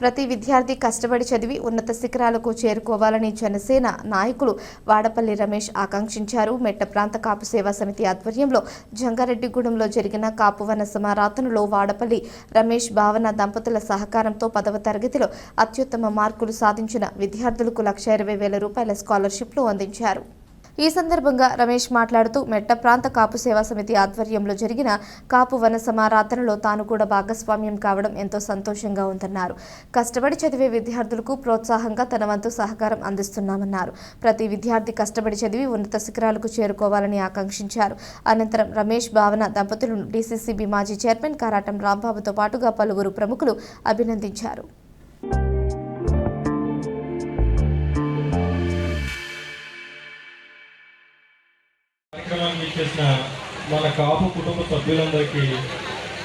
ప్రతి విద్యార్థి కష్టపడి చదివి ఉన్నత శిఖరాలకు చేరుకోవాలని జనసేన నాయకులు వాడపల్లి రమేష్ ఆకాంక్షించారు. మెట్ట ప్రాంత కాపు సేవా సమితి ఆధ్వర్యంలో జంగారెడ్డిగూడెంలో జరిగిన కాపువన సమారాధనలో వాడపల్లి రమేష్ భావన దంపతుల సహకారంతో పదవ తరగతిలో అత్యుత్తమ మార్కులు సాధించిన విద్యార్థులకు లక్ష ఇరవై వేల రూపాయల స్కాలర్షిప్లు అందించారు. ఈ సందర్భంగా రమేష్ మాట్లాడుతూ మెట్ట ప్రాంత కాపు సేవా సమితి ఆధ్వర్యంలో జరిగిన కాపు వన సమారాధనలో తాను కూడా భాగస్వామ్యం కావడం ఎంతో సంతోషంగా ఉందన్నారు. కష్టపడి చదివే విద్యార్థులకు ప్రోత్సాహంగా తన వంతు సహకారం అందిస్తున్నామన్నారు. ప్రతి విద్యార్థి కష్టపడి చదివి ఉన్నత శిఖరాలకు చేరుకోవాలని ఆకాంక్షించారు. అనంతరం రమేష్ భావన దంపతులను డీసీసీబీ మాజీ చైర్మన్ కారాటం రాంబాబుతో పాటుగా పలువురు ప్రముఖులు అభినందించారు. కార్యక్రమానికి ఇచ్చేసిన మన కాపు కుటుంబ సభ్యులందరికీ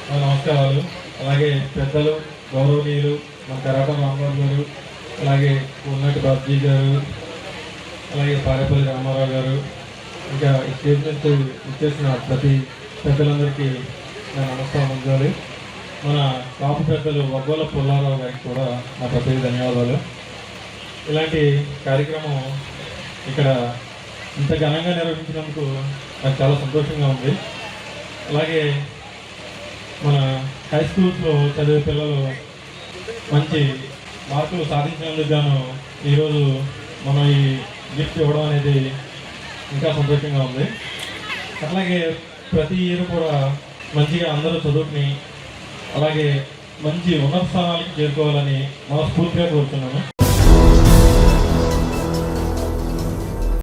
మన నమస్కారాలు. అలాగే పెద్దలు గౌరవనీయులు మన కరాట రాంబాబు గారు అలాగే ఉన్నటి బాబ్జీ గారు అలాగే పారేపల్లి రామారావు గారు ఇంకా ఈ స్టేజ్ నుంచి ఇచ్చేసిన ప్రతి పెద్దలందరికీ నా నమస్కారం ఉండాలి మన కాపు పెద్దలు వగ్గోల పుల్లారావు గారికి కూడా నా ప్రత్యేక ధన్యవాదాలు. ఇలాంటి కార్యక్రమం ఇక్కడ ఇంత ఘనంగా నిర్వహించినందుకు నాకు చాలా సంతోషంగా ఉంది. అలాగే మన హై స్కూల్స్లో చదివే పిల్లలు మంచి మార్కులు సాధించినందుకు గాను ఈరోజు మనం ఈ గిఫ్ట్ ఇవ్వడం అనేది ఇంకా సంతోషంగా ఉంది. అలాగే ప్రతి ఇయర్ కూడా మంచిగా అందరూ చదువుకుని అలాగే మంచి ఉన్నత స్థానాలకు చేరుకోవాలని మనస్ఫూర్తిగా కోరుతున్నాను.